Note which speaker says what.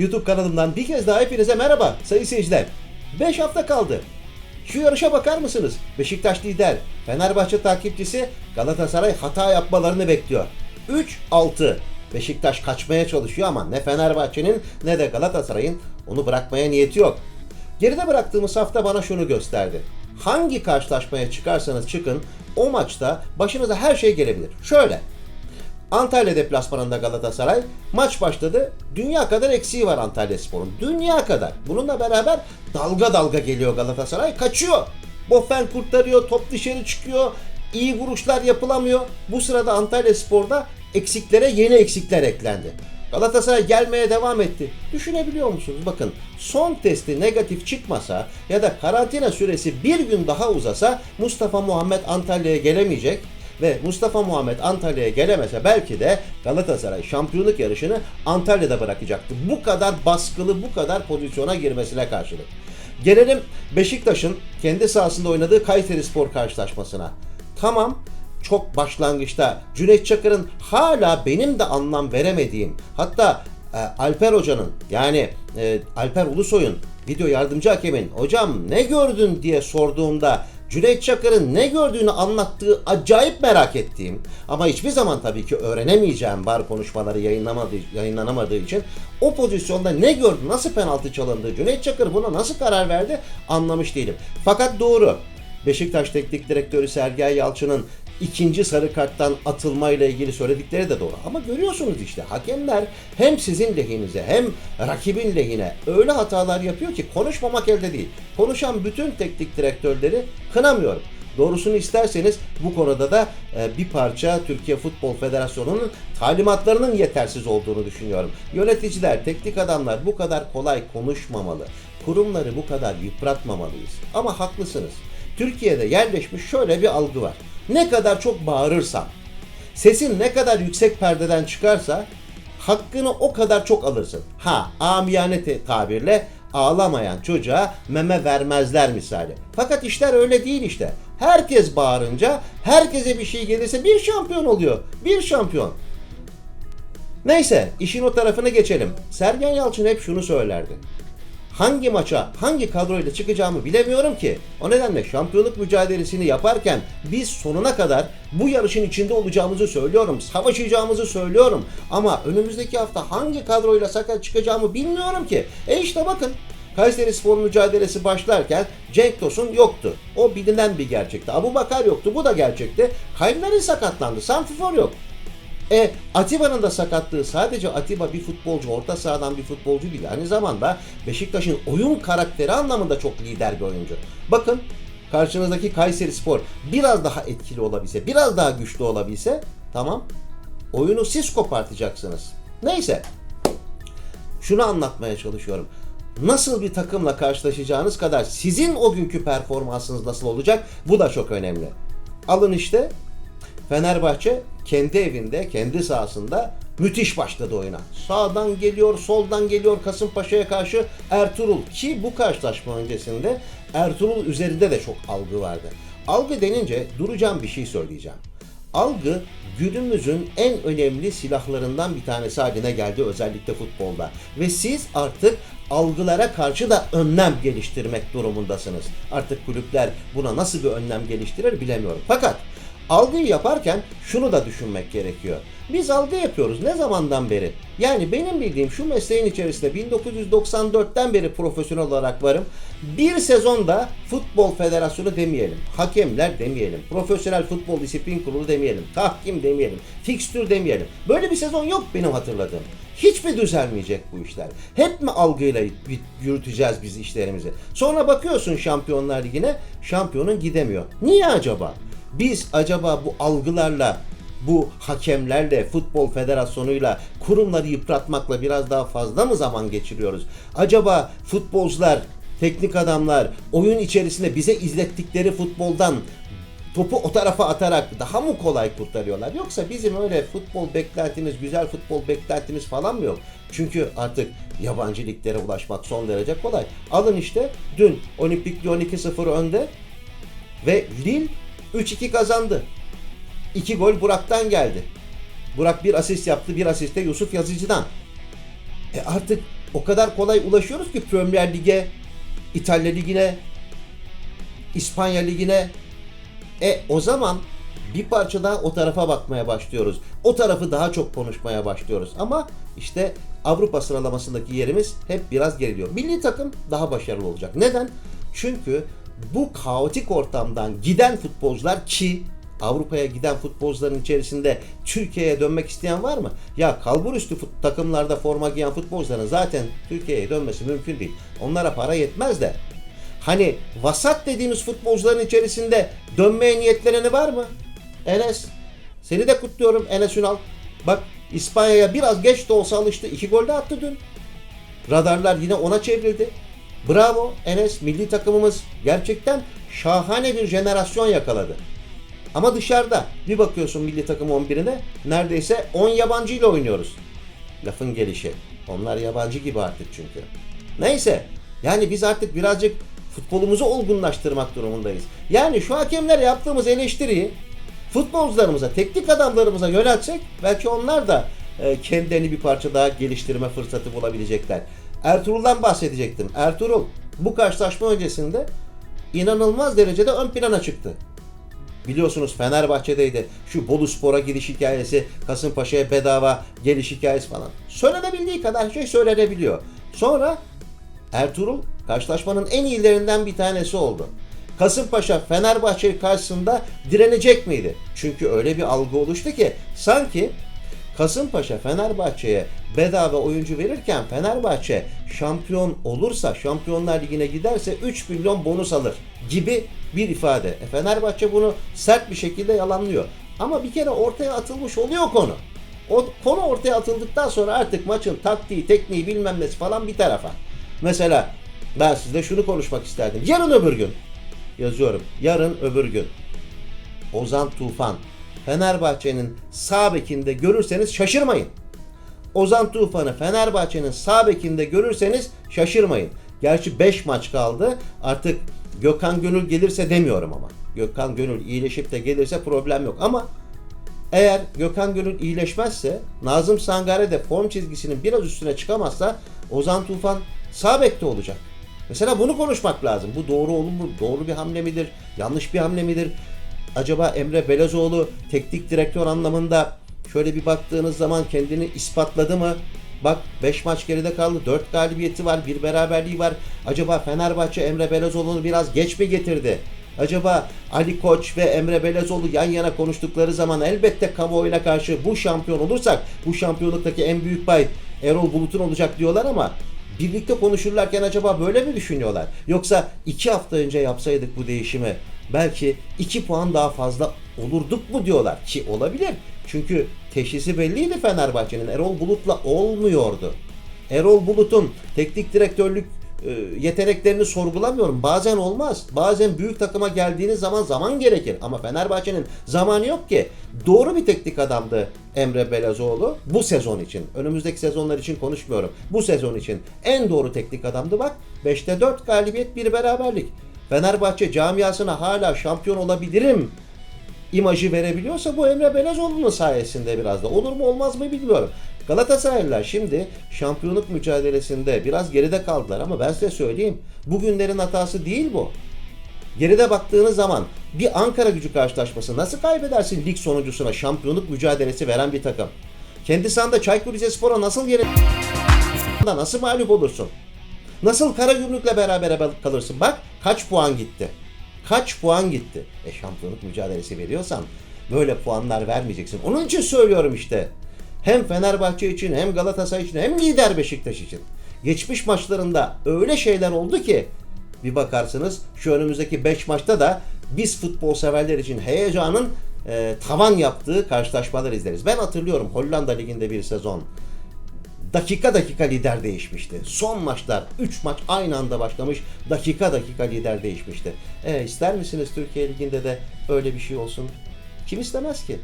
Speaker 1: YouTube kanalımdan bir kez daha hepinize merhaba sayın seyirciler. 5 hafta kaldı. Şu yarışa bakar mısınız? Beşiktaş lider, Fenerbahçe takipçisi Galatasaray hata yapmalarını bekliyor. 3-6. Beşiktaş kaçmaya çalışıyor ama ne Fenerbahçe'nin ne de Galatasaray'ın onu bırakmaya niyeti yok. Geride bıraktığımız hafta bana şunu gösterdi. Hangi karşılaşmaya çıkarsanız çıkın o maçta başınıza her şey gelebilir. Şöyle. Antalya deplasmanında Galatasaray maç başladı. Dünya kadar eksiği var Antalya Spor'un. Dünya kadar. Bununla beraber dalga dalga geliyor Galatasaray. Kaçıyor. Bofen kurtarıyor. Top dışarı çıkıyor. iyi vuruşlar yapılamıyor. Bu sırada Antalya Spor'da eksiklere yeni eksikler eklendi. Galatasaray gelmeye devam etti. Düşünebiliyor musunuz? Bakın son testi negatif çıkmasa ya da karantina süresi bir gün daha uzasa Mustafa Muhammed Antalya'ya gelemeyecek ve Mustafa Muhammed Antalya'ya gelemese belki de Galatasaray şampiyonluk yarışını Antalya'da bırakacaktı. Bu kadar baskılı, bu kadar pozisyona girmesine karşılık. Gelelim Beşiktaş'ın kendi sahasında oynadığı Kayseri Spor karşılaşmasına. Tamam çok başlangıçta Cüneyt Çakır'ın hala benim de anlam veremediğim hatta e, Alper Hoca'nın yani e, Alper Ulusoy'un video yardımcı hakemin hocam ne gördün diye sorduğumda Cüneyt Çakır'ın ne gördüğünü anlattığı acayip merak ettiğim ama hiçbir zaman tabii ki öğrenemeyeceğim bar konuşmaları yayınlanamadığı için o pozisyonda ne gördü, nasıl penaltı çalındı, Cüneyt Çakır buna nasıl karar verdi anlamış değilim. Fakat doğru. Beşiktaş Teknik Direktörü Sergen Yalçın'ın ikinci sarı karttan atılmayla ilgili söyledikleri de doğru. Ama görüyorsunuz işte hakemler hem sizin lehinize hem rakibin lehine öyle hatalar yapıyor ki konuşmamak elde değil. Konuşan bütün teknik direktörleri kınamıyorum. Doğrusunu isterseniz bu konuda da e, bir parça Türkiye Futbol Federasyonu'nun talimatlarının yetersiz olduğunu düşünüyorum. Yöneticiler, teknik adamlar bu kadar kolay konuşmamalı. Kurumları bu kadar yıpratmamalıyız. Ama haklısınız. Türkiye'de yerleşmiş şöyle bir algı var. Ne kadar çok bağırırsan, sesin ne kadar yüksek perdeden çıkarsa hakkını o kadar çok alırsın. Ha, amiyane tabirle ağlamayan çocuğa meme vermezler misali. Fakat işler öyle değil işte. Herkes bağırınca, herkese bir şey gelirse bir şampiyon oluyor. Bir şampiyon. Neyse, işin o tarafına geçelim. Sergen Yalçın hep şunu söylerdi hangi maça, hangi kadroyla çıkacağımı bilemiyorum ki. O nedenle şampiyonluk mücadelesini yaparken biz sonuna kadar bu yarışın içinde olacağımızı söylüyorum. Savaşacağımızı söylüyorum. Ama önümüzdeki hafta hangi kadroyla sakat çıkacağımı bilmiyorum ki. E işte bakın Kayseri Spor mücadelesi başlarken Cenk Tosun yoktu. O bilinen bir gerçekti. Abu Bakar yoktu. Bu da gerçekti. Kaynar'ın sakatlandı. Santifor yok. E Atiba'nın da sakatlığı sadece Atiba bir futbolcu, orta sahadan bir futbolcu değil. Aynı zamanda Beşiktaş'ın oyun karakteri anlamında çok lider bir oyuncu. Bakın karşınızdaki Kayseri Spor biraz daha etkili olabilse, biraz daha güçlü olabilse tamam oyunu siz kopartacaksınız. Neyse şunu anlatmaya çalışıyorum. Nasıl bir takımla karşılaşacağınız kadar sizin o günkü performansınız nasıl olacak bu da çok önemli. Alın işte Fenerbahçe kendi evinde, kendi sahasında müthiş başladı oyuna. Sağdan geliyor, soldan geliyor Kasımpaşa'ya karşı Ertuğrul ki bu karşılaşma öncesinde Ertuğrul üzerinde de çok algı vardı. Algı denince duracağım bir şey söyleyeceğim. Algı günümüzün en önemli silahlarından bir tanesi haline geldi özellikle futbolda. Ve siz artık algılara karşı da önlem geliştirmek durumundasınız. Artık kulüpler buna nasıl bir önlem geliştirir bilemiyorum. Fakat algıyı yaparken şunu da düşünmek gerekiyor. Biz algı yapıyoruz ne zamandan beri? Yani benim bildiğim şu mesleğin içerisinde 1994'ten beri profesyonel olarak varım. Bir sezonda Futbol Federasyonu demeyelim, hakemler demeyelim, Profesyonel Futbol Disiplin Kurulu demeyelim, tahkim demeyelim, fikstür demeyelim. Böyle bir sezon yok benim hatırladığım. Hiç mi düzelmeyecek bu işler? Hep mi algıyla yürüteceğiz biz işlerimizi? Sonra bakıyorsun Şampiyonlar Ligi'ne, şampiyonun gidemiyor. Niye acaba? Biz acaba bu algılarla, bu hakemlerle, futbol federasyonuyla, kurumları yıpratmakla biraz daha fazla mı zaman geçiriyoruz? Acaba futbolcular, teknik adamlar oyun içerisinde bize izlettikleri futboldan topu o tarafa atarak daha mı kolay kurtarıyorlar? Yoksa bizim öyle futbol beklentimiz, güzel futbol beklentimiz falan mı yok? Çünkü artık yabancı liglere ulaşmak son derece kolay. Alın işte dün Olimpik Lyon 2-0 önde ve Lille 3-2 kazandı. 2 gol Burak'tan geldi. Burak bir asist yaptı. Bir asist de Yusuf Yazıcı'dan. E artık o kadar kolay ulaşıyoruz ki Premier Lig'e, İtalya Ligi'ne, İspanya Ligi'ne. E o zaman bir parça daha o tarafa bakmaya başlıyoruz. O tarafı daha çok konuşmaya başlıyoruz. Ama işte Avrupa sıralamasındaki yerimiz hep biraz geriliyor. Milli takım daha başarılı olacak. Neden? Çünkü bu kaotik ortamdan giden futbolcular ki Avrupa'ya giden futbolcuların içerisinde Türkiye'ye dönmek isteyen var mı? Ya kalburüstü fut- takımlarda forma giyen futbolcuların zaten Türkiye'ye dönmesi mümkün değil. Onlara para yetmez de. Hani vasat dediğimiz futbolcuların içerisinde dönmeye niyetleneni var mı? Enes. Seni de kutluyorum Enes Ünal. Bak İspanya'ya biraz geç de olsa alıştı. İki gol de attı dün. Radarlar yine ona çevrildi. Bravo Enes milli takımımız gerçekten şahane bir jenerasyon yakaladı. Ama dışarıda bir bakıyorsun milli takım 11'ine neredeyse 10 yabancı ile oynuyoruz. Lafın gelişi. Onlar yabancı gibi artık çünkü. Neyse yani biz artık birazcık futbolumuzu olgunlaştırmak durumundayız. Yani şu hakemlere yaptığımız eleştiriyi futbolcularımıza, teknik adamlarımıza yöneltsek belki onlar da e, kendilerini bir parça daha geliştirme fırsatı bulabilecekler. Ertuğrul'dan bahsedecektim. Ertuğrul bu karşılaşma öncesinde inanılmaz derecede ön plana çıktı. Biliyorsunuz Fenerbahçe'deydi. Şu Bolu Spor'a giriş hikayesi, Kasımpaşa'ya bedava geliş hikayesi falan. Söylenebildiği kadar şey söylenebiliyor. Sonra Ertuğrul karşılaşmanın en iyilerinden bir tanesi oldu. Kasımpaşa Fenerbahçe karşısında direnecek miydi? Çünkü öyle bir algı oluştu ki sanki Kasımpaşa Fenerbahçe'ye bedava oyuncu verirken Fenerbahçe şampiyon olursa, Şampiyonlar Ligi'ne giderse 3 milyon bonus alır gibi bir ifade. E Fenerbahçe bunu sert bir şekilde yalanlıyor. Ama bir kere ortaya atılmış oluyor konu. O konu ortaya atıldıktan sonra artık maçın taktiği, tekniği bilmem nesi falan bir tarafa. Mesela ben sizle şunu konuşmak isterdim. Yarın öbür gün yazıyorum. Yarın öbür gün Ozan Tufan Fenerbahçe'nin sağ bekinde görürseniz şaşırmayın. Ozan Tufan'ı Fenerbahçe'nin sağ bekinde görürseniz şaşırmayın. Gerçi 5 maç kaldı. Artık Gökhan Gönül gelirse demiyorum ama. Gökhan Gönül iyileşip de gelirse problem yok ama eğer Gökhan Gönül iyileşmezse, Nazım Sangare de form çizgisinin biraz üstüne çıkamazsa Ozan Tufan sağ bekte olacak. Mesela bunu konuşmak lazım. Bu doğru olur mu? Doğru bir hamle midir? Yanlış bir hamle midir? Acaba Emre Belezoğlu teknik direktör anlamında şöyle bir baktığınız zaman kendini ispatladı mı? Bak 5 maç geride kaldı. 4 galibiyeti var. Bir beraberliği var. Acaba Fenerbahçe Emre Belezoğlu'nu biraz geç mi getirdi? Acaba Ali Koç ve Emre Belezoğlu yan yana konuştukları zaman elbette kamuoyuna karşı bu şampiyon olursak bu şampiyonluktaki en büyük pay Erol Bulut'un olacak diyorlar ama birlikte konuşurlarken acaba böyle mi düşünüyorlar? Yoksa iki hafta önce yapsaydık bu değişimi belki iki puan daha fazla olurduk mu diyorlar ki olabilir. Çünkü teşhisi belliydi Fenerbahçe'nin Erol Bulut'la olmuyordu. Erol Bulut'un teknik direktörlük e, yeteneklerini sorgulamıyorum. Bazen olmaz. Bazen büyük takıma geldiğiniz zaman zaman gerekir. Ama Fenerbahçe'nin zamanı yok ki. Doğru bir teknik adamdı Emre Belezoğlu bu sezon için. Önümüzdeki sezonlar için konuşmuyorum. Bu sezon için en doğru teknik adamdı bak. 5'te 4 galibiyet bir beraberlik. Fenerbahçe camiasına hala şampiyon olabilirim imajı verebiliyorsa bu Emre Belezoğlu'nun sayesinde biraz da. Olur mu olmaz mı bilmiyorum. Galatasaraylılar şimdi şampiyonluk mücadelesinde biraz geride kaldılar ama ben size söyleyeyim. Bugünlerin hatası değil bu. Geride baktığınız zaman bir Ankara gücü karşılaşması nasıl kaybedersin lig sonuncusuna şampiyonluk mücadelesi veren bir takım? Kendi sahanda Çaykur Rizespor'a nasıl yere nasıl mağlup olursun? Nasıl Karagümrük'le beraber kalırsın? Bak kaç puan gitti. Kaç puan gitti? E şampiyonluk mücadelesi veriyorsan böyle puanlar vermeyeceksin. Onun için söylüyorum işte. Hem Fenerbahçe için hem Galatasaray için hem lider Beşiktaş için. Geçmiş maçlarında öyle şeyler oldu ki bir bakarsınız şu önümüzdeki 5 maçta da biz futbol severler için heyecanın e, tavan yaptığı karşılaşmalar izleriz. Ben hatırlıyorum Hollanda Ligi'nde bir sezon dakika dakika lider değişmişti. Son maçlar 3 maç aynı anda başlamış. Dakika dakika lider değişmişti. E, ister misiniz Türkiye Ligi'nde de öyle bir şey olsun? Kim istemez ki?